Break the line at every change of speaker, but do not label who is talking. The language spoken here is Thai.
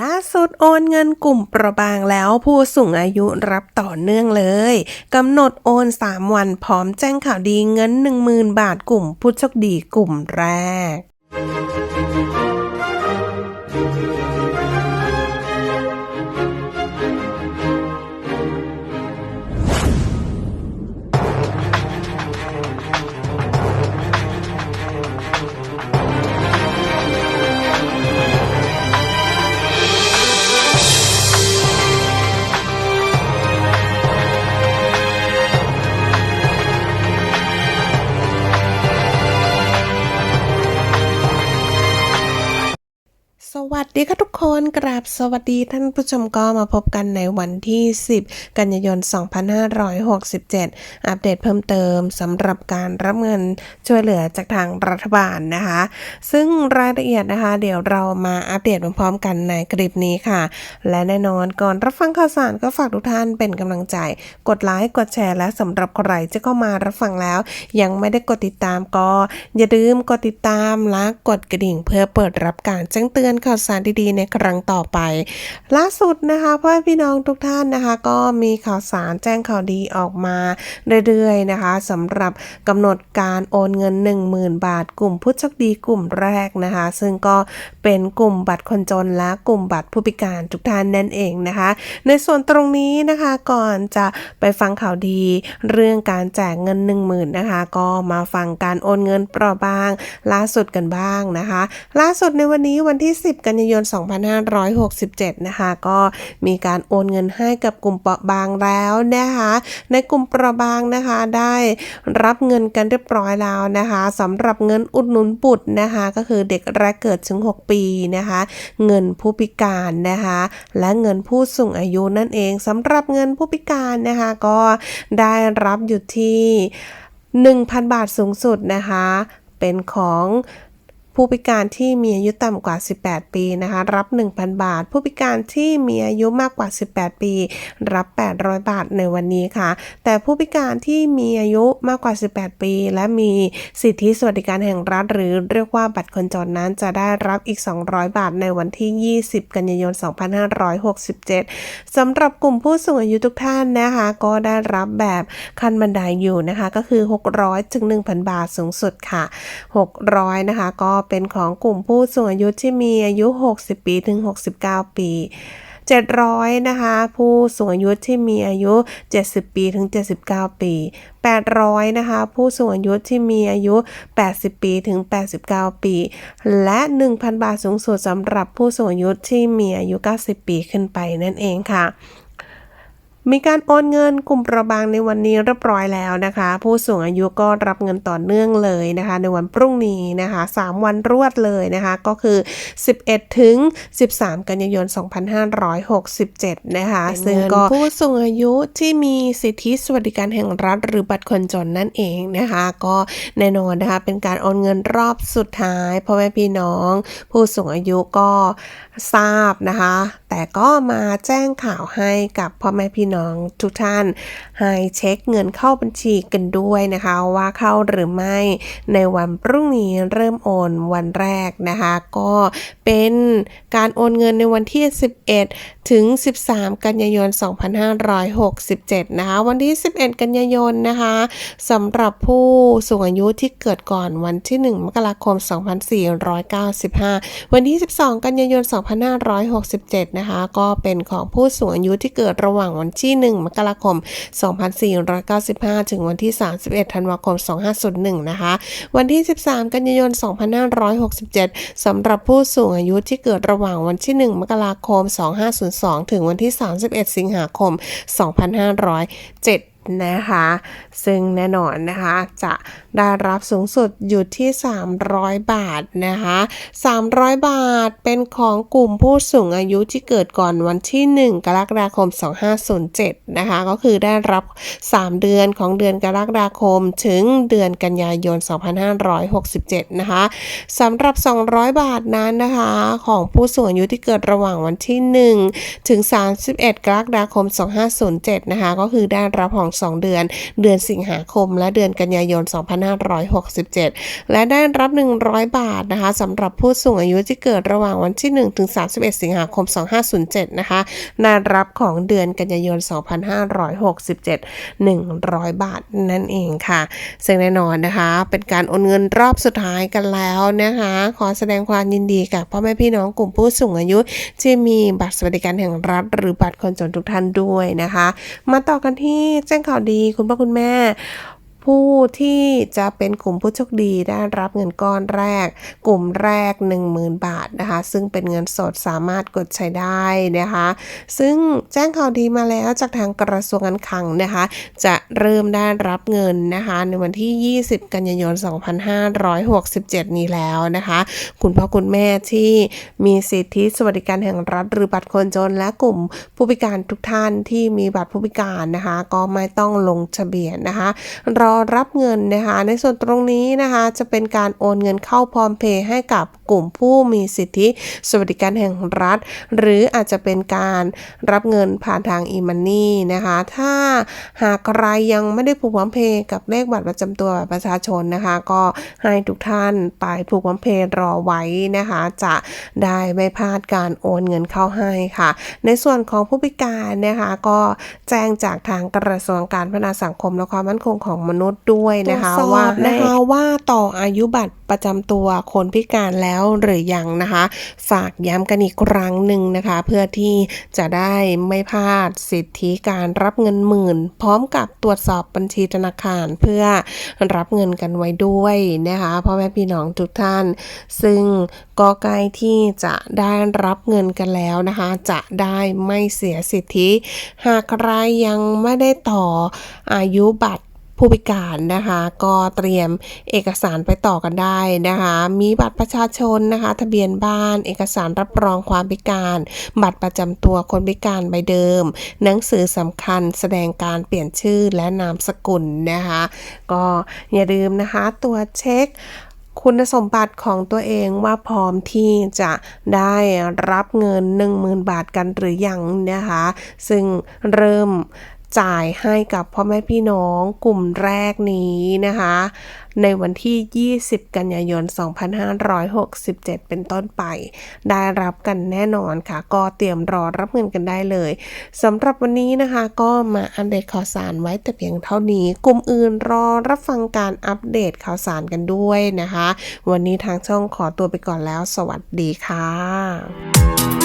ล่าสุดโอนเงินกลุ่มประบางแล้วผู้สูงอายุรับต่อเนื่องเลยกำหนดโอน 3 วันพร้อมแจ้งข่าวดีเงิน 10,000 บาทกลุ่มผู้โชคดีกลุ่มแรก สวัสดี ค่ะทุกคนกราบสวัสดีท่านผู้ชมก็มาพบกันในวันที่ 10 กันยายน 2567 อัปเดตเพิ่มเติมสำหรับการรับเงินช่วยเหลือจากทางรัฐบาลนะคะ ซึ่งรายละเอียดนะคะ เดี๋ยวเรามาอัปเดตพร้อมๆกันในคลิปนี้ค่ะ และแน่นอนก่อนรับฟังข่าวสารก็ฝากทุกท่านเป็นกำลังใจ กดไลค์กดแชร์และสำหรับใครที่เข้ามารับฟังแล้ว ยังไม่ได้กดติดตามก็อย่าลืมกดติดตามและกดกระดิ่ง เพื่อเปิดรับการแจ้งเตือนข่าวสารดีๆในครั้งต่อไป ล่าสุดนะคะพ่อพี่น้องทุกท่านนะคะ ก็มีข่าวสารแจ้งข่าวดีออกมาเรื่อยๆนะคะสำหรับกำหนดการโอนเงิน 10,000 บาท กลุ่มผู้โชคดีกลุ่มแรกนะคะ ซึ่งก็เป็นกลุ่มบัตรคนจนและกลุ่มบัตรผู้พิการทุกท่านนั่นเองนะคะ ในส่วนตรงนี้นะคะก่อนจะไปฟังข่าวดีเรื่องการแจกเงิน 10,000นะคะ ก็มาฟังการโอนเงินเปราะบาง ล่าสุดกันบ้างนะคะ ล่าสุดในวันนี้วันที่ 10 กันยายน2567 นะคะ ก็มีการโอนเงินให้กับกลุ่มเปราะบางแล้วนะคะ ในกลุ่มเปราะบางนะคะได้รับเงินกันเรียบร้อยแล้วนะคะสำหรับเงินอุดหนุนบุตรนะคะ ก็คือเด็กแรกเกิดถึง 6 ปีนะคะ เงินผู้พิการนะคะ และเงินผู้สูงอายุนั่นเองสำหรับเงินผู้พิการนะคะ ก็ได้รับอยู่ที่ 1,000 บาทสูงสุดนะคะ เป็นของ ผู้พิการที่มีอายุต่ำกว่า 18 ปีนะคะรับ 1,000 บาท ผู้พิการที่มีอายุมากกว่า 18 ปี รับ 800 บาทในวันนี้ค่ะ แต่ผู้พิการที่มีอายุมากกว่า 18 ปี และมีสิทธิสวัสดิการแห่งรัฐ หรือเรียกว่าบัตรคนจนนั้นจะได้รับอีก 200 บาทในวันที่ 20 กันยายน 2567สำหรับกลุ่มผู้สูงอายุทุกท่านนะคะก็ได้รับแบบขั้นบันไดอยู่นะคะก็คือ 600 ถึง 1,000 บาทสูงสุดค่ะ 600 นะคะก็เป็นของกลุ่มผู้สูงอายุที่มีอายุ 60 ปีถึง 69 ปี 700 นะคะ ผู้สูงอายุที่มีอายุ 70 ปีถึง 79 ปี 800 นะคะ ผู้สูงอายุที่มีอายุ 80 ปีถึง 89 ปี และ 1,000 บาทสูงสุดสำหรับผู้สูงอายุที่มีอายุ 90 ปีขึ้นไปนั่นเองค่ะ มีการโอนเงินกลุ่มประบางในวันนี้เรียบร้อยแล้วนะคะ ผู้สูงอายุก็รับเงินต่อเนื่องเลยนะคะ ในวันพรุ่งนี้นะคะ 3 วันรวดเลยนะคะ ก็คือ 11 ถึง 13 กันยายน 2567 นะคะซึ่งก็ผู้สูงอายุที่มีสิทธิสวัสดิการแห่งรัฐ หรือบัตรคนจนนั่นเองนะคะ ก็แน่นอนนะคะ เป็นการโอนเงินรอบสุดท้ายพ่อแม่พี่น้อง ผู้สูงอายุก็ทราบนะคะ แต่ก็มาแจ้งข่าวให้กับพ่อแม่พี่น้องทุกท่าน ให้เช็คเงินเข้าบัญชีกันด้วยนะคะ ว่าเข้าหรือไม่ในวันพรุ่งนี้เริ่มโอนวันแรกนะคะ ก็เป็นการโอนเงินในวันที่ 11 ถึง 13 กันยายน 2567 นะคะ วันที่ 11 กันยายนนะคะสำหรับผู้สูงอายุที่เกิดก่อนวันที่ 1 มกราคม 2495 วันที่ 12 กันยายน 2567นะคะ ก็เป็นของผู้สูงอายุที่เกิดระหว่างวันที่ 1 มกราคม 2495 ถึงวันที่ 31 ธันวาคม 2501 นะคะ วันที่ 13 กันยายน 2567สำหรับผู้สูงอายุที่เกิดระหว่างวันที่ 1 มกราคม 2502 ถึงวันที่ 31 สิงหาคม 2507 นะคะ ซึ่งแน่นอนนะคะจะได้รับสูงสุดอยู่ที่ 300 บาทนะคะ 300 บาทเป็นของกลุ่มผู้สูงอายุที่เกิดก่อนวันที่ 1 กรกฎาคม 2507 นะคะ ก็คือได้รับ 3 เดือนของเดือนกรกฎาคมถึงเดือนกันยายน 2567 นะคะสำหรับ 200 บาทนั้นนะคะ ของผู้สูงอายุที่เกิดระหว่างวันที่ 1 ถึง 31 กรกฎาคม 2507 นะคะ ก็คือได้รับของ2 เดือน เดือนสิงหาคม และเดือนกันยายน 2567 และได้รับ 100 บาทนะคะสำหรับผู้สูงอายุที่เกิดระหว่างวันที่ 1 ถึง 31 สิงหาคม 2507 นะคะได้รับของเดือนกันยายน 2567 100 บาทนั่นเองค่ะซึ่งแน่นอนนะคะ เป็นการโอนเงินรอบสุดท้ายกันแล้วนะคะ ขอแสดงความยินดีกับพ่อแม่พี่น้องกลุ่มผู้สูงอายุ ที่มีบัตรสวัสดิการแห่งรัฐ หรือบัตรคนจนทุกท่านด้วยนะคะ มาต่อกันที่แจ้งข่าวดี คุณพ่อคุณแม่ ผู้ที่จะเป็นกลุ่มผู้โชคดีได้รับเงินก้อนแรก กลุ่มแรก 10,000 บาทนะคะ ซึ่งเป็นเงินสดสามารถกดใช้ได้นะคะ ซึ่งแจ้งข่าวดีมาแล้วจากทางกระทรวงการคลังนะคะ จะเริ่มได้รับเงินนะคะ ในวันที่ 20 กันยายน 2567 นี้แล้วนะคะ คุณพ่อคุณแม่ที่มีสิทธิสวัสดิการแห่งรัฐหรือบัตรคนจนและกลุ่มผู้พิการทุกท่านที่มีบัตรผู้พิการนะคะ ก็ไม่ต้องลงทะเบียนนะคะรอรับเงินนะคะ ในส่วนตรงนี้นะคะ จะเป็นการโอนเงินเข้าพร้อมเพย์ให้กับ กลุ่มผู้มีสิทธิสวัสดิการแห่งรัฐ หรืออาจจะเป็นการรับเงินผ่านทางอีมันนี่นะคะ ถ้าหากใครยังไม่ได้ผูกพร้อมเพย์กับเลขบัตรประจำตัวประชาชนนะคะ ก็ให้ทุกท่านไปผูกพร้อมเพย์รอไว้นะคะ จะได้ไม่พลาดการโอนเงินเข้าให้ค่ะ ในส่วนของผู้พิการนะคะก็แจ้งจากทางกระทรวงการพัฒนาสังคมและความมั่นคงของมนุษย์ด้วยนะคะ
ตรวจสอบ
ว่า
ให้
นะคะว่าต่ออายุบัตรประจำตัวคนพิการแล้วล้วหรือยังนะคะ ฝากย้ำกันอีกครั้งหนึ่งนะคะ เพื่อที่จะได้ไม่พลาดสิทธิการรับเงินหมื่น พร้อมกับตรวจสอบบัญชีธนาคารเพื่อรับเงินกันไว้ด้วยนะคะพ่อแม่พี่น้องทุกท่าน ซึ่งก็ใกล้ที่จะได้รับเงินกันแล้วนะคะ จะได้ไม่เสียสิทธิ หากใครยังไม่ได้ต่ออายุบัตร ผู้พิการนะคะ ก็เตรียมเอกสารไปต่อกันได้นะคะ มีบัตรประชาชนนะคะ ทะเบียนบ้าน เอกสารรับรองความพิการ บัตรประจำตัวคนพิการใบเดิม หนังสือสำคัญแสดงการเปลี่ยนชื่อและนามสกุลนะคะ ก็อย่าลืมนะคะตัวเช็คคุณสมบัติของตัวเองว่าพร้อมที่จะได้รับเงิน 10,000 บาทกันหรือยังนะคะ ซึ่งเริ่ม จ่ายให้กับพ่อแม่พี่น้องกลุ่มแรกนี้นะคะ ในวันที่ 20 กันยายน 2567 เป็นต้นไป ได้รับกันแน่นอนค่ะ ก็เตรียมรอรับเงินกันได้เลยสำหรับวันนี้นะคะ ก็มาอัปเดตข่าวสารไว้แต่เพียงเท่านี้ กลุ่มอื่นรอรับฟังการอัปเดตข่าวสารกันด้วยนะคะ วันนี้ทางช่องขอตัวไปก่อนแล้ว สวัสดีค่ะ